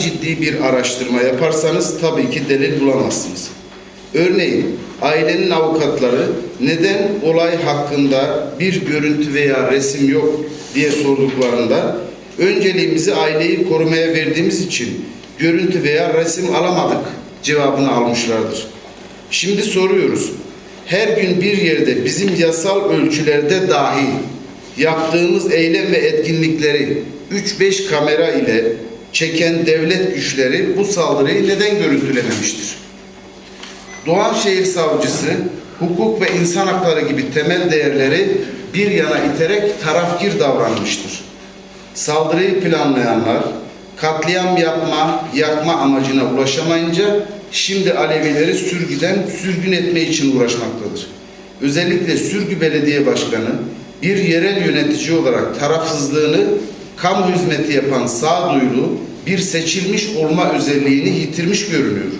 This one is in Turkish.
ciddi bir araştırma yaparsanız tabii ki delil bulamazsınız. Örneğin ailenin avukatları neden olay hakkında bir görüntü veya resim yok diye sorduklarında önceliğimizi aileyi korumaya verdiğimiz için görüntü veya resim alamadık cevabını almışlardır. Şimdi soruyoruz. Her gün bir yerde bizim yasal ölçülerde dahi yaptığımız eylem ve etkinlikleri 3-5 kamera ile çeken devlet güçleri bu saldırıyı neden görüntülememiştir? Doğanşehir Savcısı hukuk ve insan hakları gibi temel değerleri bir yana iterek tarafgir davranmıştır. Saldırıyı planlayanlar katliam yapma, yakma amacına ulaşamayınca şimdi Alevileri sürgüden sürgün etme için uğraşmaktadır. Özellikle Sürgü Belediye Başkanı bir yerel yönetici olarak tarafsızlığını kamu hizmeti yapan sağduyulu bir seçilmiş olma özelliğini yitirmiş görünüyor.